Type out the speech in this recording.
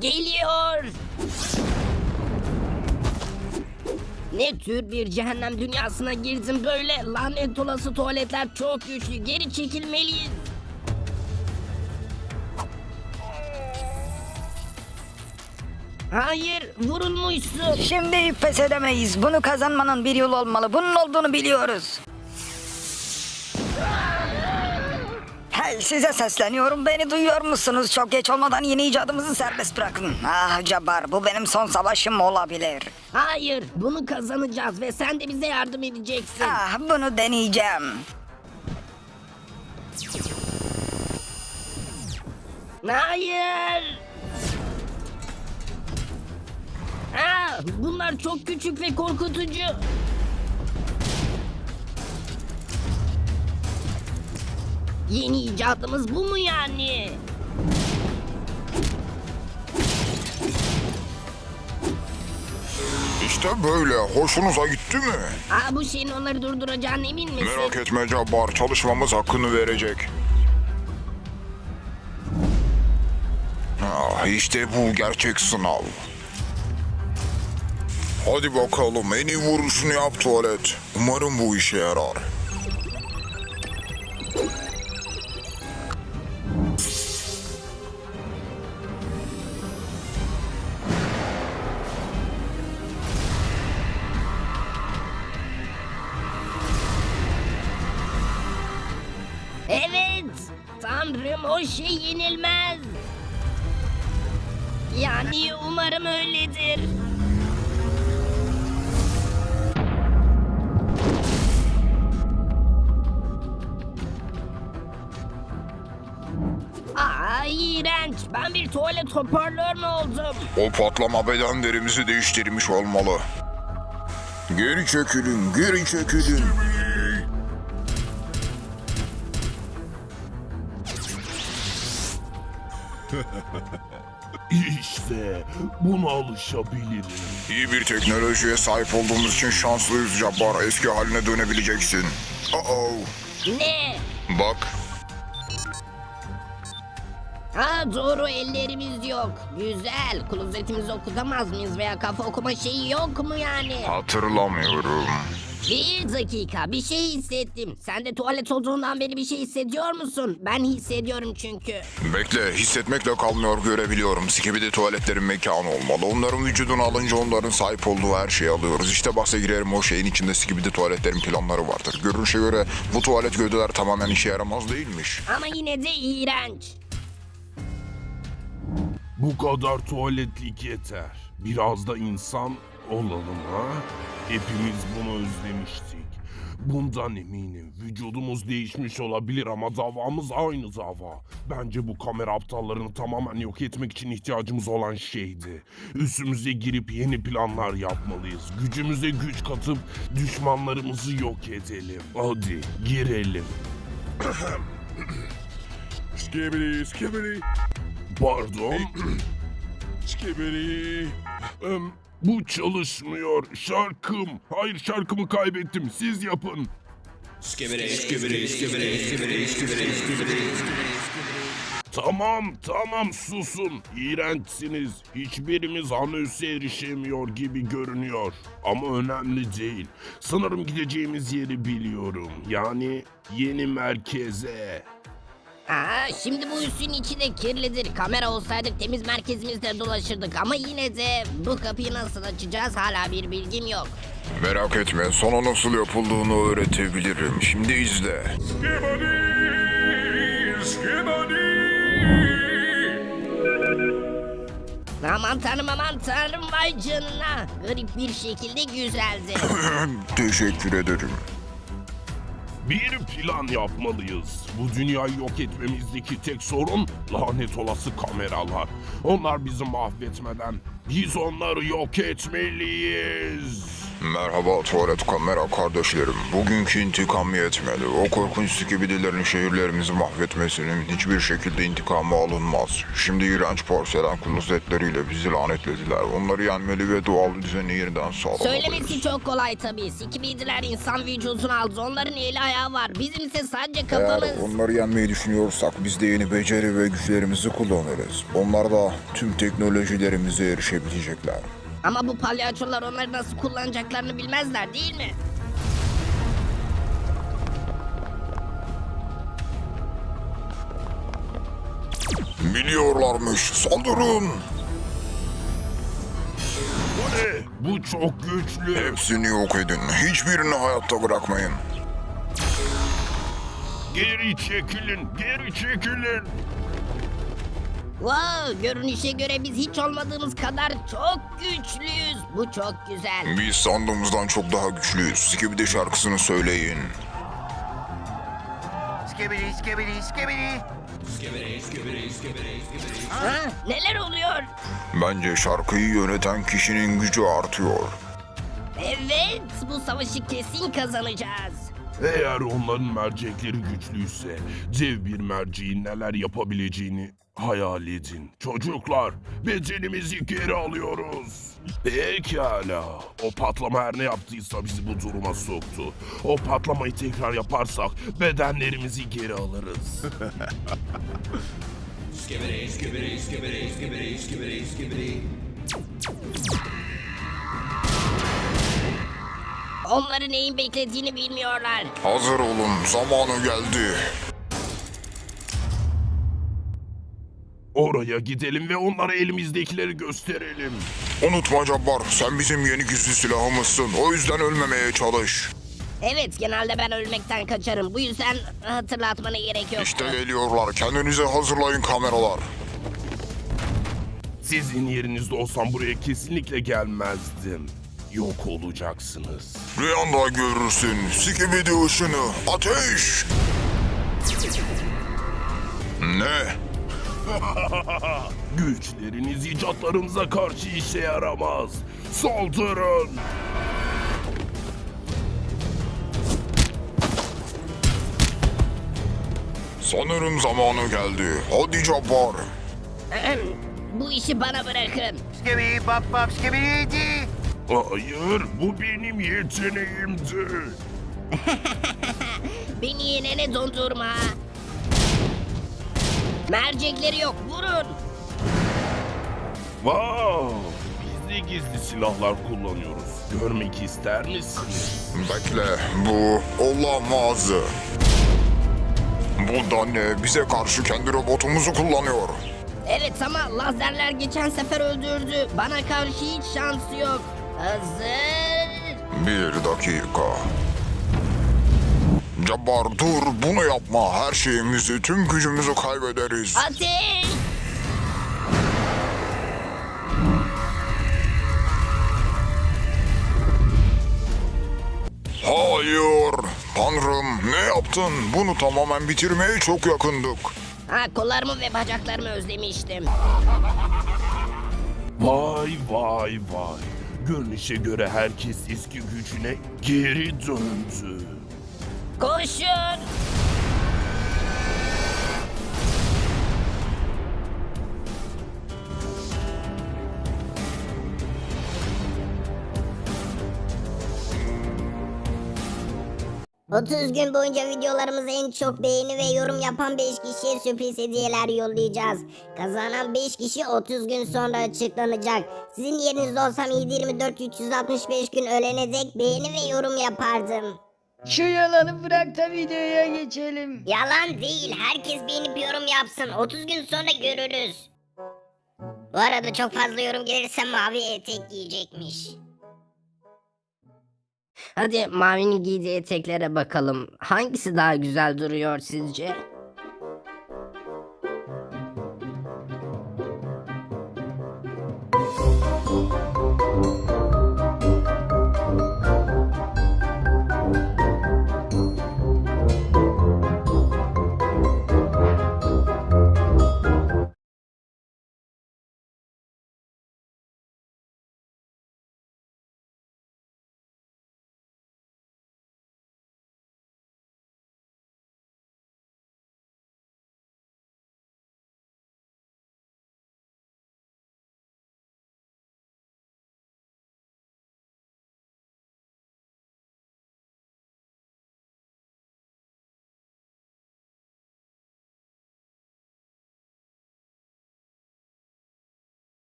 Geliyor. Ne tür bir cehennem dünyasına girdim böyle? Lanet olası tuvaletler çok güçlü. Geri çekilmeliyiz. Hayır, vurulmuşsun. Şimdi pes edemeyiz. Bunu kazanmanın bir yolu olmalı. Bunun olduğunu biliyoruz. Size sesleniyorum. Beni duyuyor musunuz? Çok geç olmadan yeni icadımızı serbest bırakın. Ah Cabbar bu benim son savaşım olabilir. Hayır, bunu kazanacağız ve sen de bize yardım edeceksin. Ah bunu deneyeceğim. Hayır. Aa, bunlar çok küçük ve korkutucu. Yeni icadımız bu mu yani? İşte böyle. Hoşunuza gitti mi? Aa, bu şeyin onları durduracağına emin misin? Merak etme Cabbar. Çalışmamız hakkını verecek. Ah, işte bu gerçek sınav. Hadi bakalım en iyi vuruşunu yap tuvalet. Umarım bu işe yarar. Tanrım o şey yenilmez. Yani umarım öyledir. Aa iğrenç. Ben bir tuvalet hoparlör mü oldum? O patlama bedenlerimizi değiştirmiş olmalı. Geri çekilin, geri çekilin. İşte buna alışabilirim. İyi bir teknolojiye sahip olduğumuz için şanslıyız Cabbar. Eski haline dönebileceksin. Oh Ne? Bak, Ha doğru ellerimiz yok. Güzel. Klozetimizi okutamaz mıyız veya kafa okuma şeyi yok mu yani? hatırlamıyorum. Bir dakika bir şey hissettim. Sen de tuvalet olduğundan beri bir şey hissediyor musun? Ben hissediyorum çünkü. Bekle, hissetmekle kalmıyor görebiliyorum. Skibidi tuvaletlerin mekanı olmalı. Onların vücudunu alınca onların sahip olduğu her şeyi alıyoruz. İşte bahse girerim o şeyin içinde skibidi tuvaletlerin planları vardır. Görünüşe göre bu tuvalet gövdeler tamamen işe yaramaz değilmiş. Ama yine de iğrenç. Bu kadar tuvaletlik yeter. Biraz da insan olalım ha. Hepimiz bunu özlemiştik. Bundan eminim. Vücudumuz değişmiş olabilir ama davamız aynı dava. Bence bu kamera aptallarını tamamen yok etmek için ihtiyacımız olan şeydi. Üstümüze girip yeni planlar yapmalıyız. Gücümüze güç katıp düşmanlarımızı yok edelim. Hadi girelim. Skibidi, skibidi, Pardon. skibidi. Bu çalışmıyor. Şarkım. Hayır şarkımı kaybettim. Siz yapın. Tamam tamam susun. İğrençsiniz. Hiçbirimiz Hanös'e erişemiyor gibi görünüyor. Ama önemli değil. Sanırım gideceğimiz yeri biliyorum. Yani yeni merkeze. Aa, şimdi bu üssün içi de kirlidir. Kamera olsaydık temiz merkezimizde dolaşırdık. Ama yine de bu kapıyı nasıl açacağız hala bir bilgim yok. Merak etme, sana nasıl yapıldığını öğretebilirim. Şimdi izle. Skibidi, skibidi. Aman tanrım aman tanrım vay canına. Garip bir şekilde güzeldi. Teşekkür ederim. Bir plan yapmalıyız. Bu dünyayı yok etmemizdeki tek sorun lanet olası kameralar. Onlar bizi mahvetmeden biz onları yok etmeliyiz. Merhaba tuvalet kamera kardeşlerim. Bugünkü intikam yetmedi. O korkunç skibidilerin şehirlerimizi mahvetmesinin hiçbir şekilde intikamı alınmaz. Şimdi iğrenç porselen klozetleriyle bizi lanetlediler. Onları yenmeli ve doğal düzeni yeniden sağlamalıyız. Söylemesi çok kolay tabii. Sikibidiler insan vücudunu aldı. Onların eli ayağı var. Bizim ise sadece kafamız. Eğer onları yenmeyi düşünüyorsak biz de yeni beceri ve güçlerimizi kullanırız. Onlar da tüm teknolojilerimize erişebilecekler. Ama bu palyaçolar onları nasıl kullanacaklarını bilmezler değil mi? Biliyorlarmış. Saldırın. Bu ne? Bu çok güçlü. Hepsini yok edin. Hiçbirini hayatta bırakmayın. Geri çekilin, geri çekilin. Wow, görünüşe göre biz hiç olmadığımız kadar çok güçlüyüz. Bu çok güzel. Biz sandığımızdan çok daha güçlüyüz. Skibidi şarkısını söyleyin. Skibidi skibidi skibidi. Ha, neler oluyor? Bence şarkıyı yöneten kişinin gücü artıyor. Evet, bu savaşı kesin kazanacağız. Eğer onların mercekleri güçlüyse, dev bir merceğin neler yapabileceğini hayal edin. Çocuklar, bedenimizi geri alıyoruz. Pekala. O patlama her ne yaptıysa bizi bu duruma soktu. O patlamayı tekrar yaparsak bedenlerimizi geri alırız. Onları neyin beklediğini bilmiyorlar. Hazır olun, zamanı geldi. Oraya gidelim ve onlara elimizdekileri gösterelim. Unutma Cabbar, sen bizim yeni gizli silahımızsın. O yüzden ölmemeye çalış. Evet, genelde ben ölmekten kaçarım. Bu yüzden hatırlatmana gerek yok. İşte geliyorlar. Kendinize hazırlayın kameralar. Sizin yerinizde olsam buraya kesinlikle gelmezdim. Yok olacaksınız. Rüyanda görürsün. Skibidi ışını. Ateş! Ne? Güçleriniz icatlarımıza karşı işe yaramaz. Saldırın! Sanırım zamanı geldi. Hadi Cabbar. Bu işi bana bırakın. Skibidi bap bap skibidi. Hayır, bu benim yeteneğimdi. Beni yenene dondurma. Mercekleri yok, vurun. Wow! Biz de gizli silahlar kullanıyoruz. Görmek ister misiniz? Bekle, bu olamaz. Bu da ne? Bize karşı kendi robotumuzu kullanıyor. Evet ama lazerler geçen sefer öldürdü. Bana karşı hiç şansı yok. Hazır. Bir dakika. Cabbar dur bunu yapma. Her şeyimizi, tüm gücümüzü kaybederiz. Ateş! Hayır. Tanrım ne yaptın? Bunu tamamen bitirmeye çok yakındık. Ha kollarımı ve bacaklarımı özlemiştim. Vay vay vay. Görünüşe göre herkes eski gücüne geri döndü. Koşun! ...30 gün boyunca videolarımıza en çok beğeni ve yorum yapan 5 kişiye sürpriz hediyeler yollayacağız. Kazanan 5 kişi 30 gün sonra açıklanacak. Sizin yerinizde olsam 7-24 365 gün ölene dek beğeni ve yorum yapardım. Şu yalanı bırak da videoya geçelim. Yalan değil. Herkes beğenip yorum yapsın. 30 gün sonra görürüz. Bu arada çok fazla yorum gelirse mavi etek giyecekmiş. Hadi Mavi'nin giydiği eteklere bakalım. Hangisi daha güzel duruyor sizce?